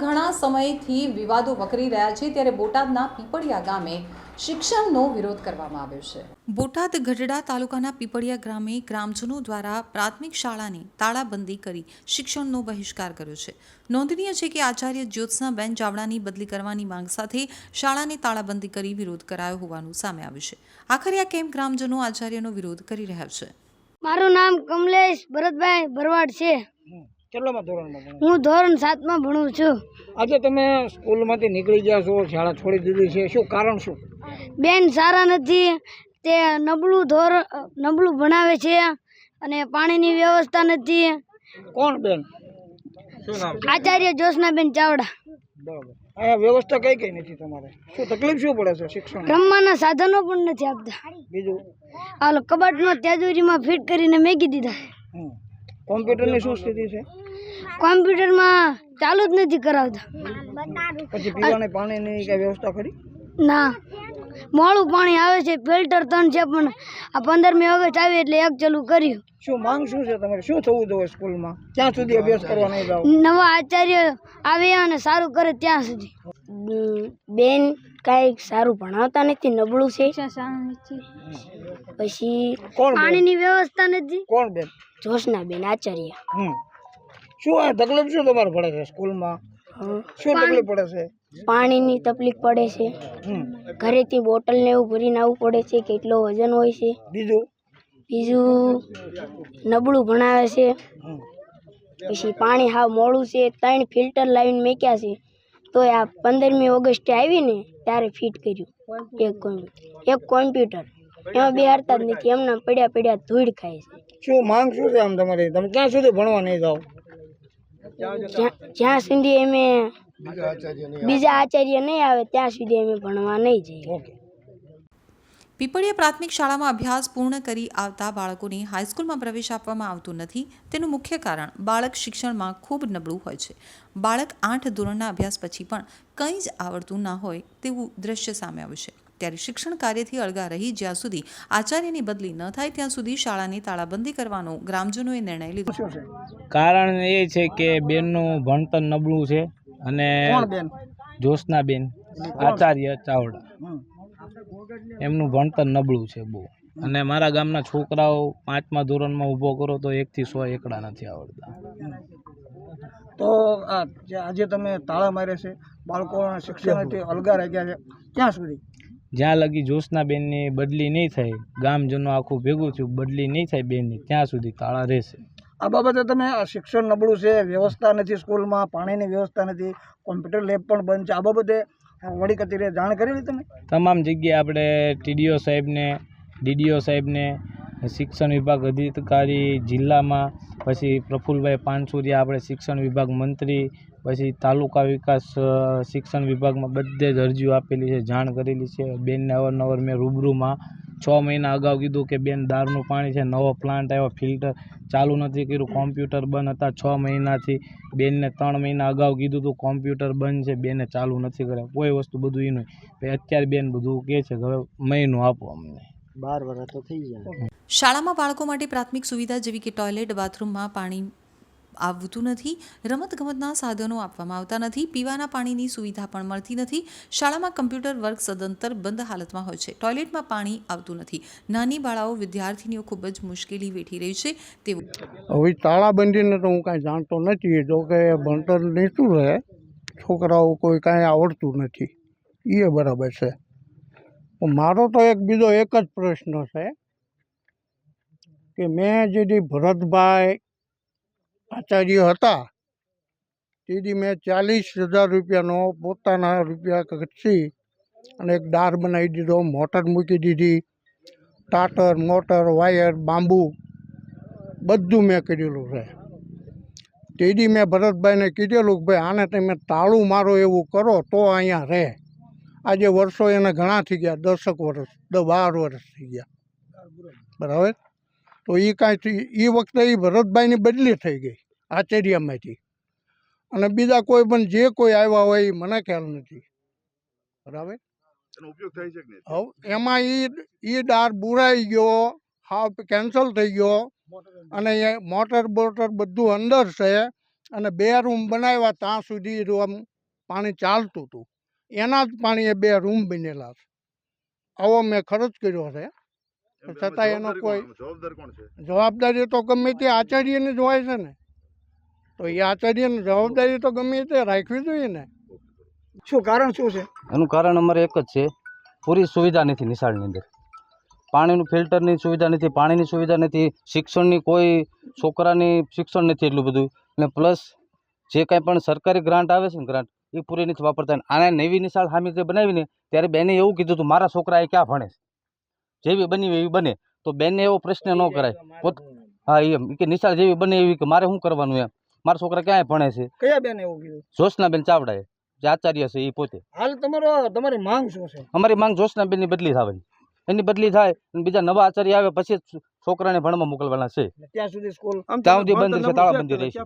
ઘણા સમયથી વિવાદો વકરી રહ્યા છે ત્યારે બોટાદના પીપળિયા ગામે શિક્ષણનો વિરોધ કરવામાં આવ્યો છે. બોટાદ ગઢડા તાલુકાના પીપળિયા ગ્રામે ગ્રામજનો દ્વારા પ્રાથમિક શાળાની તાળાબંધી કરી શિક્ષણનો બહિષ્કાર કર્યો છે. નોંધનીય છે કે આચાર્ય જ્યોત્સનાબેન ચાવડાની બદલી કરવાની માંગ સાથે શાળાની તાળાબંધી કરી વિરોધ કરાયો હોવાનું સામે આવ્યું છે. આખરે આ કેમ ગ્રામજનો આચાર્યનો વિરોધ કરી રહ્યા છે? મારું નામ કમલેશ ભરતભાઈ ભરવાડ છે. કેટલામાં ધોરણમાં ભણો હું ધોરણ સાતમાં ભણું છું. આજે તમે સ્કૂલમાંથી નીકળી ગયા છો શાળા છોડી દીધી છે. શું કારણ શું? બેન સારા નથી. તે નબળું ધોર નબળું ભણાવે છે અને પાણીની વ્યવસ્થા નથી. કોણ બેન? આચાર્ય જ્યોત્સનાબેન ચાવડા. બરાબર. અહીંયા વ્યવસ્થા કઈ કઈ નથી તમારે? શું તકલીફ શું પડે છે શિક્ષણ રમવાના સાધનો પણ નથી આપતા. બીજું? હાલો કબાટમાં તેજોરીમાં ફિટ કરીને મેકી દીધા. હમ. કોમ્પ્યુટરની શું સ્થિતિ છે? કોમ્પ્યુટરમાં ચાલુ જ નથી કરાવતા. પછી પીવાની પાણીની કઈ વ્યવસ્થા કરી ના. મોડું પાણી આવે છે ફિલ્ટર ત્રણ છે પણ આ પંદરમી ઓગસ્ટ આવી એટલે એક ચાલુ કર્યું. શું માંગ શું છે તમારે? શું થવું જોઈએ સ્કૂલમાં? ક્યાં સુધી અભ્યાસ કરવા નહીં જાવ નવા આચાર્ય આવે અને સારું કરે ત્યાં સુધી. બેન કાંઈ સારું ભણાવતા નથી નબળું છે. પછી પાણીની વ્યવસ્થા નથી. કોણ બેન? જોશના બેન આચાર્ય. હમ. શું આ તકલીફ શું તમારે પડે છે સ્કૂલમાં? શું તકલીફ પડે છે? પાણીની તકલીફ પડે છે. હમ. ઘરેથી બોટલ ને એવું ભરીને આવવું પડે છે કેટલો વજન હોય છે. બીજું? બીજું નબળું ભણાવે છે. પછી પાણી હાવ મોડું છે ત્રણ ફિલ્ટર લાવીને મેક્યા છે. તો આ પંદરમી ઓગસ્ટે આવી ને ત્યારે ફિટ કર્યું. એક કોમ્પ્યુટર એક કોમ્પ્યુટર. એમાં બે હરતા જ નથી એમના પડ્યા પડ્યા ધૂળ ખાય છે. શું માંગ શું છે આમ તમારી? તમે ક્યાં સુધી ભણવા નહીં જાઓ? જ્યાં જ્યાં સુધી અમે બીજા આચાર્ય નહીં આવે ત્યાં સુધી અમે ભણવા નહીં જઈએ. પીપળિયા પ્રાથમિક શાળામાં અભ્યાસ પૂર્ણ કરી આવતા બાળકોને હાઈસ્કૂલમાં પ્રવેશ આપવામાં આવતો નથી. તેનું મુખ્ય કારણ બાળક શિક્ષણમાં ખૂબ નબળું હોય છે. બાળક આઠ ધોરણના અભ્યાસ પછી પણ કંઈ જ આવડતું ના હોય તેવું દ્રશ્ય સામે આવ્યું છે. ત્યારે શિક્ષણ કાર્યથી અળગા રહી જ્યાં સુધી આચાર્યની બદલી ન થાય ત્યાં સુધી શાળાની તાળાબંધી કરવાનો ગ્રામજનોએ નિર્ણય લીધો. છે કારણ એ છે કે બેનનું ભણતર નબળું છે અને જોશના બેન? આચાર્ય ચાવડા. એમનું ભણતર નબળું છે બહુ. અને મારા ગામના છોકરાઓ પાંચમા ધોરણમાં ઊભો કરો તો એકથી સો એકડા નથી આવડતા. તો આ જે આજે તમે તાળા માર્યા છે બાળકોના શિક્ષણથી અલગા રહી ગયા છે ક્યાં સુધી? જ્યાં લગી જ્યોત્સનાબેનની બદલી નહીં થાય ગામજનો આખું ભેગું થયું બદલી નહીં થાય બેનની ત્યાં સુધી તાળા રહેશે. આ બાબતે તમે આ શિક્ષણ નબળું છે વ્યવસ્થા નથી સ્કૂલમાં પાણીની વ્યવસ્થા નથી કોમ્પ્યુટર લેબ પણ બંધ છે. આ બાબતે વડી કચેરીએ જાણ કરેલી તમે? તમામ જગ્યાએ આપણે ટીડીઓ સાહેબને, ડીડીઓ સાહેબને, શિક્ષણ વિભાગ અધિકારી જિલ્લામાં, પછી પ્રફુલભાઈ પાનસુરિયા, આપણે શિક્ષણ વિભાગ મંત્રી, પછી તાલુકા વિકાસ શિક્ષણ વિભાગમાં બધે જ અરજીઓ આપેલી છે, જાણ કરેલી છે. બેનને અવારનવાર મેં રૂબરૂમાં છ મહિના અગાઉ કીધું કે બેન દારૂનું પાણી છે નવો પ્લાન્ટ આવ્યો ફિલ્ટર ચાલુ નથી કર્યું કોમ્પ્યુટર બંધ હતા છ મહિનાથી. બેનને ત્રણ મહિના અગાઉ કીધું હતું કોમ્પ્યુટર બંધ છે બેને ચાલુ નથી કર્યા. કોઈ વસ્તુ બધું એનું પછી અત્યારે બેન બધું કહે છે હવે મહિનો આપો અમને. બાર વર્ષ તો થઈ ગયા. શાળામાં બાળકો માટે પ્રાથમિક સુવિધા જેવી કે ટોયલેટ બાથરૂમમાં પાણી આવતું નથી, રમતગમતના સાધનો આપવામાં આવતા નથી, પીવાના પાણીની સુવિધા પણ મળતી નથી, શાળામાં કમ્પ્યુટર વર્ગ સદંતર બંધ હાલતમાં હોય છે, ટોયલેટમાં પાણી આવતું નથી. નાની બાળાઓ વિદ્યાર્થીનીઓ ખૂબ જ મુશ્કેલી વેઠી રહી છે, તેવું હવે તાળાબંધીને તો હું કાંઈ જાણતો નથી, જો કે ભણતર નીચું રહે, છોકરાઓ કોઈ કાંઈ આવડતું નથી એ બરાબર છે. મારો તો એક બીજો એક જ પ્રશ્ન છે, કે મેં જે ભરતભાઈ આચાર્ય હતા. તેથી મેં ચાલીસ હજાર રૂપિયાનો પોતાના રૂપિયા ખર્ચી અને એક દાર બનાવી દીધો, મોટર મૂકી દીધી, ટાટર, મોટર, વાયર, બાંબુ, બધું મેં કરેલું છે. તેથી મેં ભરતભાઈને કીધેલું કે ભાઈ, આને તમે તાળું મારો એવું કરો તો અહીંયા રહે. આજે વર્ષો એને ઘણા થઈ ગયા, દસક વર્ષ બાર વર્ષ થઈ ગયા. બરાબર? તો એ કાંઈ એ વખતે એ ભરતભાઈની બદલી થઈ ગઈ આચાર્યમાંથી. અને બીજા કોઈ પણ જે કોઈ આવ્યા હોય એ મને ખ્યાલ નથી. બરાબર? હવે એમાં એ એ ડાર બુરાઈ ગયો હાફ કેન્સલ થઈ ગયો અને એ મોટર બોટર બધું અંદર છે અને બે રૂમ બનાવ્યા ત્યાં સુધી રૂમ પાણી ચાલતું હતું. એના જ પાણીએ બે રૂમ બનેલા છે. આવો મેં ખર્ચ કર્યો છે. છતાં એનો કોઈ જવાબદાર કોણ છે? જવાબદારી તો ગમે તે આચાર્યને જોવાય છે ને. તો એ આચાર્યની જવાબદારી તો ગમે તે રાખવી જોઈએ ને. શું કારણ શું છે? એનું કારણ અમારે એક જ છે પૂરી સુવિધા નથી નિશાળની અંદર. પાણીનું ફિલ્ટરની સુવિધા નથી પાણીની સુવિધા નથી શિક્ષણની કોઈ છોકરાની શિક્ષણ નથી એટલું બધું. અને પ્લસ જે કાંઈ પણ સરકારી ગ્રાન્ટ આવે છે ને ગ્રાન્ટ એ પૂરી નથી વાપરતા. આને નવી નિશાળ સામે જે બનાવીને ત્યારે બેને એવું કીધું હતું મારા છોકરા એ ક્યાં ભણે છે? જેવી બની એવી બને. તો બેનને એવો પ્રશ્ન ન કરાય. પોત હા એમ. કે નિશાળ જેવી બને એવી કે મારે શું કરવાનું એમ? મારા છોકરા ક્યાંય ભણે છે? કયા બેન એવું કીધું? જોશનાબેન ચાવડાએ. જે આચાર્ય છે એ પોતે. હાલ તમારો તમારી માંગ શું છે? અમારી માંગ જોશનાબેનની બદલી થવાની એની બદલી થાય અને બીજા નવા આચાર્ય આવે પછી છોકરાને ભણવા મોકલવાના છે. ત્યાં સુધી સ્કૂલ ત્યાં સુધી બંધ રહેશે તાળાબંધી રહેશે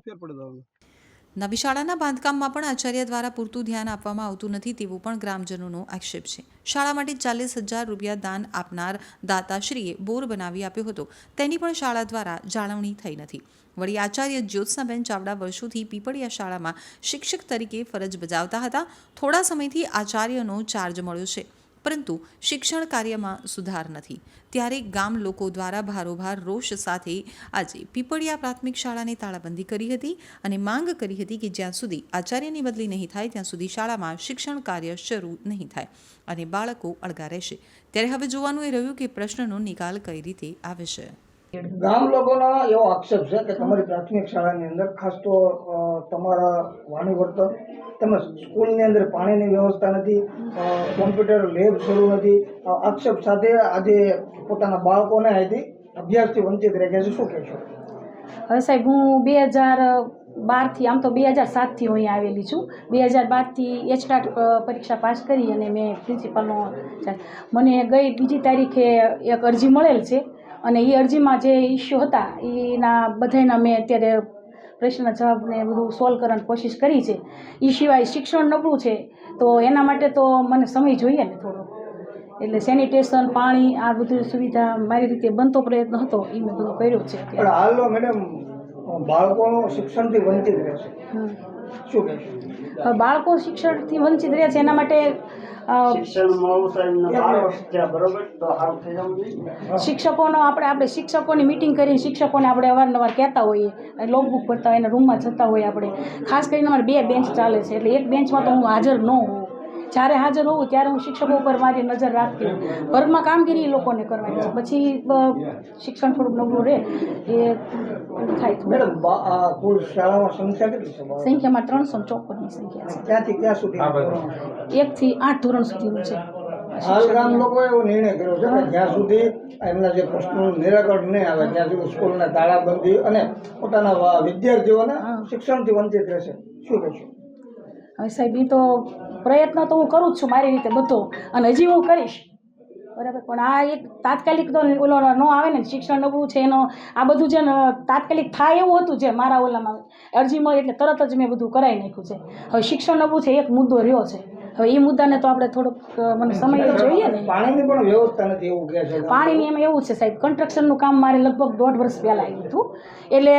નવી શાળાના બાંધકામમાં પણ આચાર્ય દ્વારા પૂરતું ધ્યાન આપવામાં આવતું નથી તેવું પણ ગ્રામજનોનો આક્ષેપ છે. શાળા માટે ચાલીસ હજાર રૂપિયા દાન આપનાર દાતાશ્રીએ બોર બનાવી આપ્યો હતો. તેની પણ શાળા દ્વારા જાળવણી થઈ નથી. વળી આચાર્ય જ્યોત્સનાબેન ચાવડા વર્ષોથી પીપળિયા શાળામાં શિક્ષક તરીકે ફરજ બજાવતા હતા. થોડા સમયથી આચાર્યનો ચાર્જ મળ્યો છે. પરંતુ શિક્ષણ કાર્યમાં સુધાર નથી. ત્યારે ગામ લોકો દ્વારા ભારોભાર રોષ સાથે આજે પીપળિયા પ્રાથમિક શાળાને તાળાબંધી કરી હતી અને માંગ કરી હતી કે જ્યાં સુધી આચાર્યની બદલી નહીં થાય, ત્યાં સુધી શાળામાં શિક્ષણ કાર્ય શરૂ નહીં થાય અને બાળકો અળગા રહેશે. ત્યારે હવે જોવાનું એ રહ્યું કે પ્રશ્નનો નિકાલ કઈ રીતે આવે છે. ગામ લોકોનો એવો આક્ષેપ છે કે તમારી પ્રાથમિક શાળાની અંદર ખાસ તો તમારા વાણી વર્તન તેમજ સ્કૂલની અંદર પાણીની વ્યવસ્થા નથી કોમ્પ્યુટર લેબ શરૂ નથી. આક્ષેપ સાથે આજે પોતાના બાળકોને અહીંથી અભ્યાસથી વંચિત રહે છે. શું કહેશો હવે સાહેબ, હું બે હજાર બારથી, આમ તો બે હજાર સાતથી હું અહીંયા આવેલી છું. બે હજાર બારથી એચટાટ પરીક્ષા પાસ કરી અને મેં પ્રિન્સિપાલનો મને ગઈ બીજી તારીખે એક અરજી મળેલ છે. અને એ અરજીમાં જે ઇસ્યુ હતા એના બધાના મેં અત્યારે પ્રશ્નના જવાબને બધું સોલ્વ કરવાની કોશિશ કરી છે. એ સિવાય શિક્ષણ નબળું છે તો એના માટે તો મને સમય જોઈએ ને થોડો. એટલે સેનિટેશન પાણી આ બધું સુવિધા મારી રીતે બનતો પ્રયત્ન હતો એ મેં બધું કર્યો છે પણ હાલ મેડમ બાળકોનો શિક્ષણથી વંચિત રહેશે શું કહેશો? બાળકો શિક્ષણથી વંચિત રહ્યા છે એના માટે શિક્ષકોનો આપણે આપણે શિક્ષકોની મિટિંગ કરીને શિક્ષકોને આપણે અવારનવાર કહેતા હોઈએ અને લોકબુક ભરતા હોય એના રૂમમાં જતા હોઈએ આપણે. ખાસ કરીને અમારે બે બેન્ચ ચાલે છે એટલે એક બેન્ચમાં તો હું હાજર ન હોઉં. જ્યારે હાજર હોઉં ત્યારે હું શિક્ષકો ઉપર મારી નજર રાખતી હોઉં. ઘરમાં કામગીરી એ લોકોને કરવાની છે. પછી શિક્ષણ થોડુંક નબળું રહે એ થાય છે મેડમ કુલ શાળામાં સંખ્યા કેટલી છે? સંખ્યામાં ત્રણસો ચોપનની સંખ્યા છે. ક્યાંથી ક્યાં સુધી? એકથી આઠ ધોરણ સુધીનું છે. હાલ ગામ લોકોએ એવો નિર્ણય કર્યો છે કે જ્યાં સુધી એમના જે પ્રશ્નોનું નિરાકરણ નહીં આવે ત્યાં સુધી સ્કૂલને તાળાબંધી અને પોતાના વિદ્યાર્થીઓને શિક્ષણથી વંચિત રહેશે. શું કહેશો? હવે સાહેબ એ તો પ્રયત્ન તો હું કરું જ છું મારી રીતે બધો અને હજી હું કરીશ. બરાબર? પણ આ એક તાત્કાલિક તો ઓલો ન આવે ને શિક્ષણ નબળું છે એનો આ બધું છે ને તાત્કાલિક થાય એવું હતું જે મારા ઓલામાં. અરજી મળી એટલે તરત જ મેં બધું કરાવી નાખ્યું છે. હવે શિક્ષણ નબળું છે એક મુદ્દો રહ્યો છે. હવે એ મુદ્દાને તો આપણે થોડોક મને સમય તો જોઈએ ને. પાણીની પણ વ્યવસ્થા નથી એવું કે છે. પાણીની એમાં એવું છે સાહેબ કન્સ્ટ્રક્શનનું કામ મારે લગભગ દોઢ વર્ષ પહેલાં આવ્યું હતું. એટલે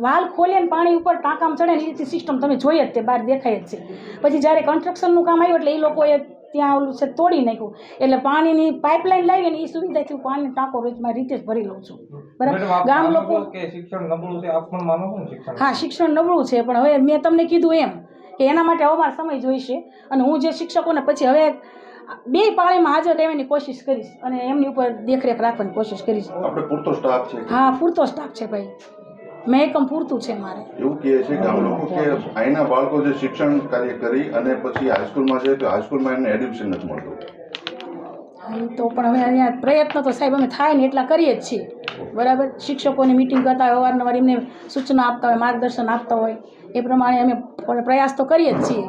વાલ ખોલે ને પાણી ઉપર ટાંકામ ચડે ને એ રીતે સિસ્ટમ તમે જોઈએ જ તે બહાર દેખાય જ છે. પછી જ્યારે કન્સ્ટ્રક્શનનું કામ આવ્યું એટલે એ લોકોએ ત્યાં ઓલું છે તોડી નાખ્યું. એટલે પાણીની પાઇપલાઇન લાવીને એ સુવિધાથી હું પાણીનો ટાંકો રોજમાં રીતે જ ભરી લઉં છું. બરાબર? ગામ લોકો હા શિક્ષણ નબળું છે પણ હવે મેં તમને કીધું એમ કે એના માટે હવે મારે સમય જોઈશે અને હું જે શિક્ષકોને પછી હવે બે પાળીમાં હાજર રહેવાની કોશિશ કરીશ અને એમની ઉપર દેખરેખ રાખવાની કોશિશ કરીશ. આપણે પૂરતો સ્ટાફ છે. હા પૂરતો સ્ટાફ છે ભાઈ. મેં એકમ પૂરતું છે મારે. એવું કહે છે ગામ લોકો કે અહીંના બાળકો જે શિક્ષણ કાર્ય કરી અને પછી હાઈસ્કૂલમાં જાય તો હાઈસ્કૂલમાં એમને એડમિશન નથી મળતું. તો પણ હવે અહીંયા પ્રયત્ન તો સાહેબ અમે થાય ને એટલા કરીએ જ છીએ. બરાબર? શિક્ષકોની મિટિંગ કરતા હોય અવારનવાર એમને સૂચના આપતા હોય માર્ગદર્શન આપતા હોય. એ પ્રમાણે અમે પ્રયાસ તો કરીએ જ છીએ.